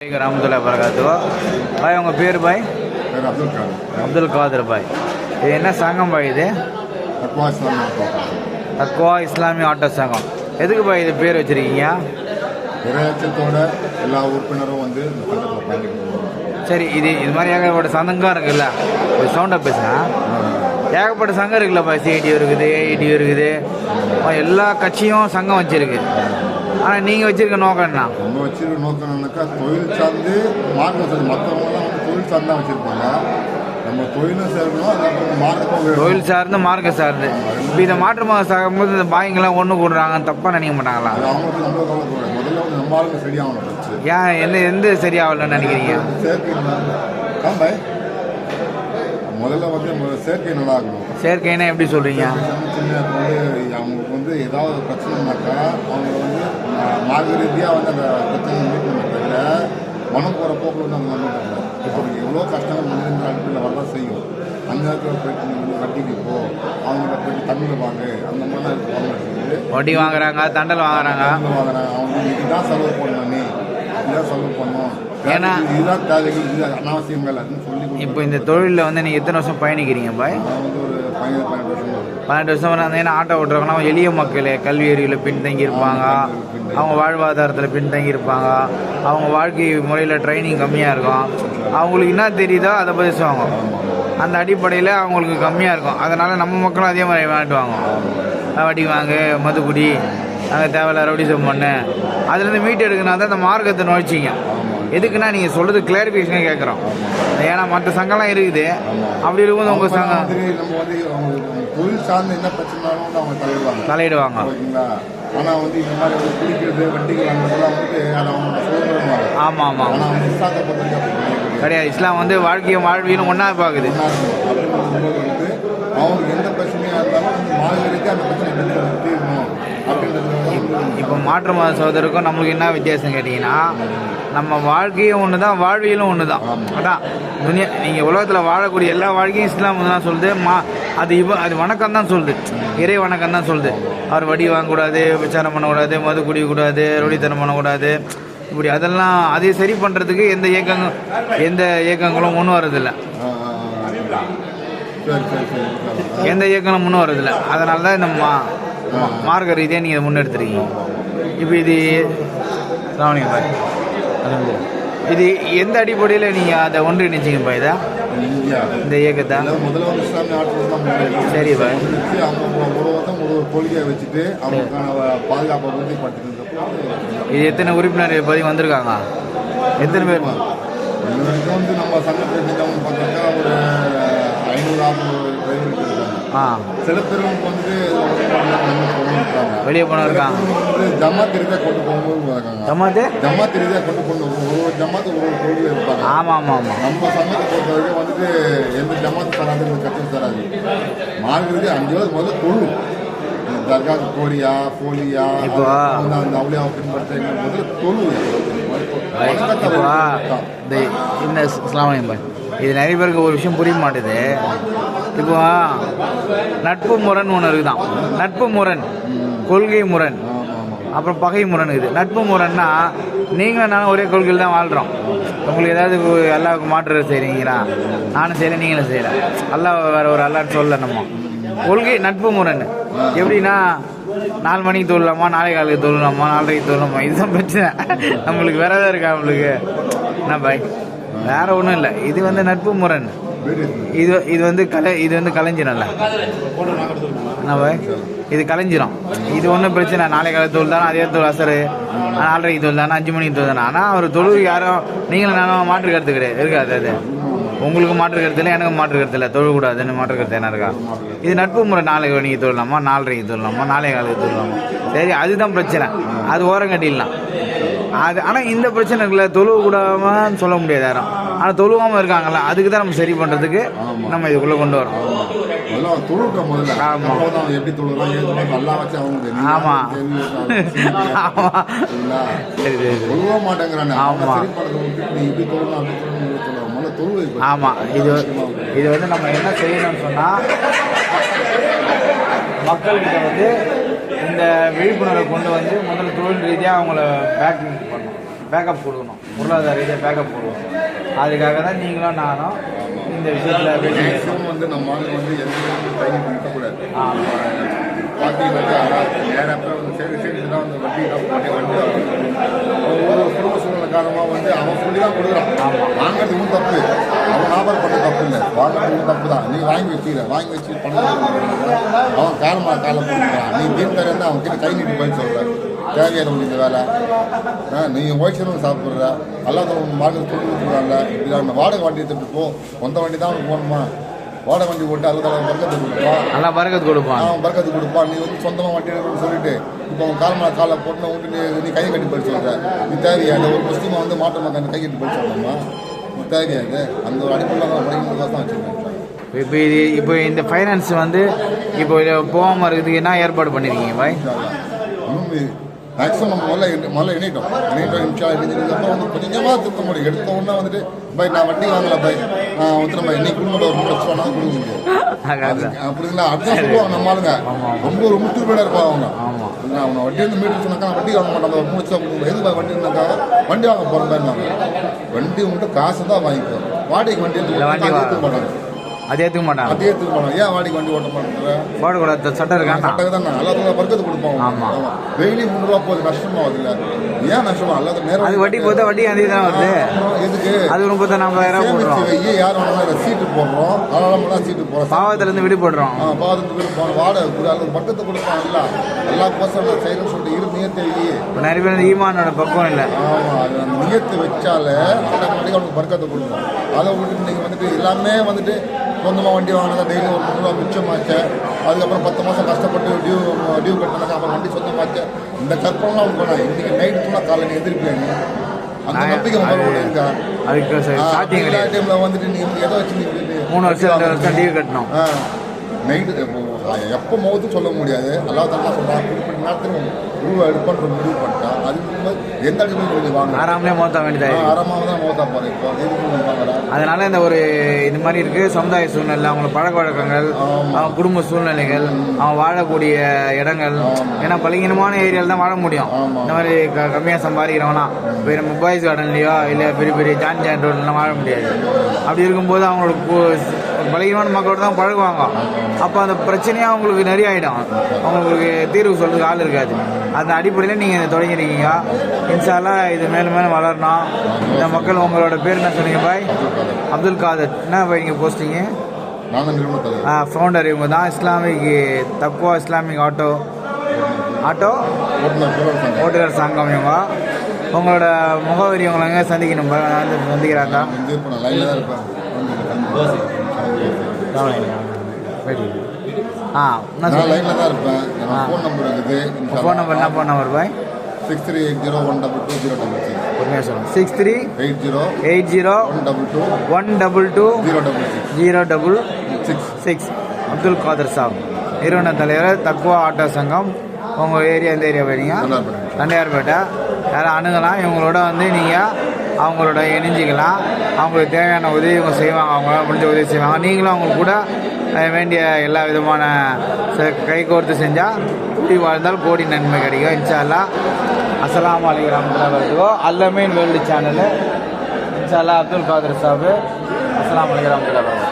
ரஹமத்துல்லா வரகாத்து பாய் உங்கள் பேர் பாய்? அப்துல் காதர். அப்துல் காதர் பாய். இது என்ன சங்கம் பாய் இது? தக்குவா இஸ்லாமிய ஆட்டோ சங்கம். எதுக்கு பாய் இது பேர் வச்சுருக்கீங்க? இறையச்சத்தோட எல்லா உறுப்பினரும் வந்து சரி இது இது மாதிரி ஏகப்பட்ட சங்கம் இருக்குல்ல. ஒரு சவுண்டாக பேசுங்க ஏகப்பட்ட சங்கம் இருக்குல்ல பாய். சிஐடி இருக்குது ஏஐடி இருக்குது. எல்லா கட்சியும் சங்கம் வச்சிருக்கு. ஆனால் நீங்கள் வச்சிருக்க நோக்கம் என்ன? நம்ம வச்சிருக்க நோக்கம் என்னன்னாக்கா தொழில் சார்ந்து மார்க்கம் மற்றவங்கலாம் வந்து தொழில் சார்ந்து தான் வச்சுருப்பாங்க. நம்ம தொழிலும் சேர்க்கணும் அதுக்கப்புறம் மார்க்கம் தொழில் சார்ந்து மார்க்க சார்ந்து. இப்போ இதை மாற்று மதம் சாகும்போது இந்த பாய்ங்கெல்லாம் ஒன்று கூடுறாங்க தப்பாக நினைக்க மாட்டாங்களா? அவங்களுக்கு நம்ம முதல்ல வந்து நம்ம ஆளுங்க சரியாகணும் ஏன் எந்த எந்த சரியாகலன்னு நினைக்கிறீங்க? சேர்க்கை முதல்ல வந்து சேர்க்கை நல்லா இருக்கணும் செயற்கைன்னா எப்படி சொல்கிறீங்க அவங்களுக்கு வந்து ஏதாவது ஒரு பிரச்சனைனாக்கா அவங்க வந்து மார்க்க ரீதியாக வந்து அந்த பிரச்சனையை மீட்கணும் தவிர மனம் போகிற போக்கில் வந்து அவங்க வந்து இப்போ எவ்வளோ கஷ்டங்கள் மனிதன் அடிப்பில் வரதான் செய்யும். நேரத்தில் போயிட்டு நீ வந்து வட்டிக்கு போ அவங்கள்ட்ட போயிட்டு தமிழ் வாங்க. அந்த மாதிரிலாம் இருக்கு. வாங்க வட்டி வாங்குறாங்க தண்டல் வாங்குறாங்க. வாங்குறாங்க. அவங்க இதுதான் செலவு பண்ணணும் செலவு ஏன்னா- இதுதான் தேவைகள் இது அனாவசியங்கள் அப்படின்னு சொல்லி கொடுத்து இப்போ இந்த தொழிலில் வந்து நீங்கள் எத்தனை வருஷம் பயணிக்கிறீங்க பாய்? நான் வந்து ஒரு பதினேழு பன்னெண்டு வருஷம். பன்னெண்டு வருஷம் வந்து ஏன்னா ஆட்டோ ஓட்டுறவங்கன்னா எளிய மக்கள் கல்வி அறிவில் பின்தங்கி இருப்பாங்க. அவங்க வாழ்வாதாரத்தில் பின்தங்கி இருப்பாங்க. அவங்க வாழ்க்கை முறையில் ட்ரைனிங் கம்மியாக இருக்கும். அவங்களுக்கு என்ன தெரியுதோ அதை பேசுவாங்க அந்த அடிப்படையில் அவங்களுக்கு கம்மியாக இருக்கும். அதனால் நம்ம மக்களும் அதே மாதிரி வாங்கிட்டுவாங்க வட்டி வாங்க மதுக்குடி அங்கே தேவையில்ல ரவுடிசம் பண்ணு. அதுலேருந்து மீட் எடுக்கணும். தான் இந்த மார்க்கத்தை நுழைச்சிங்க. எதுக்குன்னா நீங்கள் சொல்கிறது கிளாரிஃபிகேஷனே கேட்குறோம் ஏன்னா மற்ற சங்கம்லாம் இருக்குது. அப்படி இருக்கும்போது உங்கள் அவங்க சங்கம் வந்து நம்ம வந்து அவங்க தொழில் சார்ந்து என்ன பிரச்சனைனாலும் வந்து அவங்க தலையிடுவாங்க. தலையிடுவாங்க. ஓகேங்களா? ஆனா வந்து இந்த மாதிரி வந்து வந்து அதை அவங்க சுதந்திரம் ஆமாம் ஆமாம் ஆனா அவங்க இஸ்லாத்தை பொறுத்த வரைக்கும் அப்படி கிடையாது. இஸ்லாம் வந்து வாழ்க்கையும் வாழ்வியலும் ஒன்றா பார்க்குது. அவங்களுக்கு எந்த பிரச்சனையா இருந்தாலும் அந்த மாநிலத்துக்கு அந்த பிரச்சனை எப்படி தீரணும் அப்படின்றது வந்து இப்போ மாற்று மத சகோதரருக்கும் நம்மளுக்கு என்ன வித்தியாசம் கேட்டிங்கன்னா நம்ம வாழ்க்கையும் ஒன்று தான் வாழ்வியலும் ஒன்று தான் அதான் துனியா நீங்கள் உலகத்தில் வாழக்கூடிய எல்லா வாழ்க்கையும் இஸ்லாம் தான் சொல்லுது மா அது இவ அது வணக்கம் தான் சொல்லுது. இறை வணக்கம் தான் சொல்லுது. அவர் வடி வாங்கக்கூடாது விசாரம் பண்ணக்கூடாது மது குடிக்கக்கூடாது ரொடித்தனம் பண்ணக்கூடாது. இப்படி அதெல்லாம் அதை சரி பண்ணுறதுக்கு எந்த இயக்கங்கள் எந்த இயக்கங்களும் முன் வரதில்லை எந்த இயக்கங்களும் முன் வரதில்லை அதனால தான் இந்த மா- மார்க்க ரீதியாக நீங்கள் முன்னெடுத்துருக்கீங்க. இப்போ இது பாய். இது எந்த அடிப்படையில் நீங்கள் அதை ஒன்றிணைச்சிங்கப்பா இதை? இந்த இயக்கத்தை? முதல்ல வந்து இஸ்லாமிய ஆட்கள் தான் முன்னாடி சரி பாய். அவங்க ஒரு ஒரு வருஷம் ஒரு ஒரு கொள்கையை வச்சுட்டு அவங்களுக்கான பாதுகாப்பை வந்து இது எத்தனை உறுப்பினர் பதிவு வந்திருக்காங்க? எத்தனை பேர்? வந்து நம்ம சங்கத்தில் செஞ்சவங்க பார்த்தாக்கா ஒரு ஐநூறு ஆறுநூறு டிரைவர்கள் இருக்காங்க ஆ சில பேரும் வந்து வெளியே போன இருக்காங்க ஜமாத் ரீதியாக கொண்டு போகும்போது ஜமாத்து? ஜமாத் ரீதியாக கொண்டு கொண்டு ஒரு ஜமாத்து ஒரு கொள்கை இருப்பாங்க. ஆமாம் ஆமாம் ஆமாம் நம்ம சங்கத்தை பொறுத்த வரைக்கும் வந்துட்டு எந்த ஜமாத்து தராது கட்சி தராது. மார்கிறது அஞ்சு வருஷம் முதல்ல இந்த தர்கா கோழியா போலியா அந்த அவளியாவை பின்பற்றுங்க முதல்ல தொழு. இந்த இஸ்லாமியம் இது நிறைய பேருக்கு ஒரு விஷயம் புரிய மாட்டுது. இப்போ நட்பு முரண் ஒன்று இருக்குதான். நட்பு முரண் கொள்கை முரண் அப்புறம் பகை முரண் இருக்குது நட்பு முரண்னா நீங்களும் நானும் ஒரே கொள்கையில் தான் வாழ்கிறோம் உங்களுக்கு ஏதாவது அல்லாவுக்கு மாற்று செய்கிறீங்களா நானும் செய்யலை நீங்களும் செய்யலை. அல்லா வேற ஒரு அல்லான்னு சொல்ல நம்ம. கொள்கை நட்பு முரண். எப்படின்னா நாலு மணிக்கு தொழலாமா நாளை காலுக்கு தொழலாமா நாலரைக்கு தோழலாமா இதுதான் பிரச்சனை. நம்மளுக்கு வேற ஏதாவது இருக்கா நம்மளுக்கு? என்ன பாய் வேற ஒன்றும் இல்லை. இது வந்து நட்பு முரண். இது இது வந்து கலை இது வந்து கலைஞ்சிடும்ல என்ன இது கலைஞ்சிரும் இது ஒன்றும் பிரச்சனை நாளை காலை தொழில் தானே அதே தொழில் அசரு நாலரைக்கு தொழில் தானே அஞ்சு மணிக்கு தொழில் தானே. ஆனால் அவர் தொழில் யாரும் நீங்களும் நானும் மாற்று கருத்து கிடையாது. இருக்காது அது உங்களுக்கு மாற்று கருத்து இல்லை எனக்கு மாற்று கருத்து இல்லை. தொழக்கூடாதுன்னு மாற்று கருத்து என்ன இருக்கா? இது நட்பு முறை. நாளைக்கு மணிக்கு தொழிலாமா? நாலரைக்கு தொழிலாமா? நாளைய காலுக்கு தொழிலாமா? சரி அதுதான் பிரச்சனை. அது ஓரம் கட்டிடலாம் அது ஆனால் இந்த பிரச்சனை இருக்குல்ல தொழுவ சொல்ல முடியாது யாரும். ஆனால் தொழுவாமல் இருக்காங்கல்ல அதுக்கு தான் நம்ம சரி பண்ணுறதுக்கு நம்ம இதுக்குள்ளே கொண்டு வரோம். ஆமா. இது இது வந்து நம்ம என்ன செய்யணும்னு சொன்னால் மக்கள்கிட்ட வந்து இந்த விழிப்புணர்வை கொண்டு வந்து முதல்ல தொழில் ரீதியாக அவங்கள பேக்கிங் பண்ணணும் பேக்கப் கொடுக்கணும். பொருளாதார ரீதியாக பேக்கப் கொடுக்கணும். அதுக்காக தான் நீங்களும் நானும் இந்த விஷயத்தில் மேக்ஸிமம் வந்து நம்ம வந்து எந்த இருக்கக்கூடாது. ஆ பார்த்தீங்கன்னா நேரத்தில் வந்து சரி சரி தான் வந்து வண்டி சூழ்நிலை காரணமாக வந்து அவன் சொல்லி தான் கொடுக்குறான் வாங்குறதுக்கும் தப்பு. அவன் வியாபாரம் பண்ண தப்பு இல்லை வாங்குறதுக்கும் தப்பு தான் நீ வாங்கி வச்சுக்கிற. வாங்கி வச்சு பண்ண அவன் காலமாக காலம் கொடுக்குறான். நீ மீன் தர அவன் கிட்ட கை நீட்டி போய் சொல்கிற தேவையான முடிஞ்ச இந்த வேலை. ஆ, நீ ஓய்ச்சலும் சாப்பிட்ற. அல்லாத உன் மார்க்கெட் சொல்லி கொடுக்குறாங்க இப்படி வாடகை வண்டி எடுத்துகிட்டு போ. சொந்த வண்டி தான் உனக்கு போகணுமா? வாடகை வண்டி போட்டு அல்லது பக்கத்து கொடுப்பான். நல்லா பறக்கத்து கொடுப்பான். அவன் பறக்கத்து கொடுப்பான். நீ வந்து சொந்தமாக வண்டி எடுக்கணும்னு சொல்லிட்டு இப்போ அவன் காலமாக காலை போட்டு விட்டு நீ நீ கை கட்டி போய் சொல்ற. நீ தேவையா? இல்லை ஒரு முஸ்லீமை வந்து மாற்ற மக்கள் கை கட்டி போய் சொல்லணுமா நீ தேவையா இது? அந்த ஒரு அடிப்படையில் தான் படிக்கும் தான் வச்சுருக்கேன். இப்போ இது இப்போ இந்த ஃபைனான்ஸ் வந்து இப்போ போகாமல் இருக்கிறதுக்கு என்ன ஏற்பாடு பண்ணியிருக்கீங்க பாய்? மேக்ஸிமம் நம்ம முதல்ல முதல்ல இணைட்டோம் இணைட்டோம் இன்ஷா இணைஞ்சதுக்கப்புறம் வந்து கொஞ்சமாக திருத்த முடியும் எடுத்த உடனே வந்துட்டு பை நான் வட்டி வாங்கல பை நான் ஒருத்தர் பை நீ குடும்பம் ஒரு மூணு லட்சம் வேணாலும் கொடுக்க அடுத்த சொல்லுவாங்க நம்ம ஆளுங்க. ரொம்ப ரொம்ப தூர்பேடா இருப்பாங்க அவங்க. அவனை வந்து மீட்டு சொன்னாக்கா வட்டி வாங்க மாட்டாங்க ஒரு மூணு லட்சம் கொடுங்க. எதுக்கு வண்டி இருந்தாக்கா? வண்டி வாங்க போகிறேன் வண்டி மட்டும் காசு தான் வாங்கிக்கோ. வாடகைக்கு வண்டி எடுத்து வண்டி வா- அது ஏற்றுக்க மாட்டாங்க. அது ஏற்றுக்க மாட்டாங்க. ஏன் வாடகைக்கு வண்டி ஓட்ட மாட்டேங்கிறேன் போடக்கூடாது சட்டம் இருக்காண்டா? கட்டக்கு தான். எல்லாத்துக்கும் பர்க்கத்து கொடுப்போம். ஆமா. டெய்லி முந்நூறுவா போகுது. நஷ்டமா வருதுல்ல. ஏன் நஷ்டமா? அல்லாத நேரம் அது வட்டி போதா வட்டி அதே தான் வருது. எதுக்கு? அது ஒரு முப்பத்தி நாற்பதாயிரம் போடுறோம். வையே யார் வேணாலும் சீட்டு போடுறோம். அதனால தான் சீட்டு போடுறோம். பாவத்திலேருந்து விடுபடுறோம். ஆ, பாதத்துக்கு பேர் போன வாடகை கொடு பக்கத்து கொடுப்பான். இல்ல எல்லா கோசம் செய்யணும்னு சொல்லிட்டு இரு நியத்தை வை. இப்போ நிறைய பேர் ஈமானோட பக்கம் இல்லை. ஆமா அது அந்த நியத்து வச்சாலே ஆட்டோமேட்டிக்காக அவனுக்கு பறக்கத்தை கொடுக்கும் அதை விட்டுட்டு நீங்கள் வந்துட்டு எல்லாமே வந்துட்டு சொந்தமாக வண்டி வாங்கினதா டெய்லி ஒரு முந்நூறுவா மிச்சமாச்ச. அதுக்கப்புறம் பத்து மாதம் கஷ்டப்பட்டு டியூ டியூ கட்டினாக்கா அப்புறம் வண்டி சொந்தமாச்ச. இந்த கற்பனைலாம் அவனுக்கு வேணாம். இன்னைக்கு நைட்டு ஃபுல்லாக காலைல நீ எதிர்ப்பீங்க அந்த நான் நம்பிக்கை கூட இருக்கா? எல்லா டைமில் வந்துட்டு நீ வந்து எதை வச்சு மூணு வருஷம் டிவி கட்டணும். நைட்டு எப்போ முகத்து சொல்ல முடியாது. அல்லா தான் சொல்கிறான் குறிப்பிட்ட நேரத்தில் ரூபா எடுப்பான்ற முடிவு பண்ணிட்டான். அதுக்கு எந்த அடிப்படையில் கொஞ்சம் வாங்க ஆறாமலே மோத்த வேண்டியதாக தான் போகிறேன் இப்போ வாங்கடா அதனால இந்த ஒரு இது மாதிரி இருக்கு. சமுதாய சூழ்நிலை அவங்களோட பழக்க வழக்கங்கள் அவங்க குடும்ப சூழ்நிலைகள் அவங்க வாழக்கூடிய இடங்கள். ஏன்னா பலகீனமான ஏரியாவில் தான் வாழ முடியும். இந்த மாதிரி க கம்மியாக சம்பாதிக்கிறவனா இப்போ நம்ம பாய்ஸ் கார்டன்லையோ இல்லை பெரிய பெரிய ஜான் ஜான் ரோட்லாம் வாழ முடியாது. அப்படி இருக்கும்போது அவங்களோட பலகீனமான மக்களோட தான் பழகுவாங்க. அப்போ அந்த பிரச்சனையாக அவங்களுக்கு நிறைய ஆகிடும் அவங்களுக்கு தீர்வு சொல்றதுக்கு ஆள் இருக்காது. அந்த அடிப்படையில் நீங்கள் இதை தொடங்கிருக்கீங்க இன்ஷால்லா இது மேலும் மேலும் வளரணும். இந்த மக்கள் உங்களோட பேர் என்ன சொன்னீங்க பாய்? அப்துல் காதர். என்ன பாய் நீங்கள் போஸ்டிங்கு? ஃபவுண்டர் இவங்க தான். இஸ்லாமிக் தக்குவா இஸ்லாமிக் ஆட்டோ. ஆட்டோ? ஓட்டுநர் சங்கம். இவங்க. உங்களோட முகவரி உங்களை சந்திக்கணும் சந்திக்கிறாங்க ஆ நான் லைனில் தான் இருப்பேன். ஃபோன் நம்பர் இருக்குது. ஃபோன் நம்பர் என்ன ஃபோன் நம்பர் பாய் six three eight zero one double two zero double six பொறுமையாக சொல்லுங்கள் six three eight zero eight zero one double two one double two zero double six zero double six six Abdul Kadar Saab. நிறுவன தலைவர் தக்குவா auto சங்கம். உங்கள் area எந்த area நல்லாயிருப்பேன் Tondiarpet யாரும் அணுகலாம். இவங்களோட வந்து நீங்கள் அவங்களோட இணைஞ்சிக்கலாம் அவங்களுக்கு தேவையான உதவி இவங்க செய்வாங்க. அவங்களால முடிஞ்ச உதவி செய்வாங்க. நீங்களும் அவங்க கூட வேண்டிய எல்லா விதமான ச- செஞ்சால் கூடி வாழ்ந்தால் கோடி நன்மை கிடைக்கும் இன்ஷா அல்லா அஸ்ஸலாமு அலைக்கும் வருதுவோ அல்லமீன் வேர்ல்டு சேனலு இன்ஷால்லா அப்துல் காதர் சாபு. அஸ்லாம் அலைக்கும் ரஹ்மத்துல்லாஹி வருது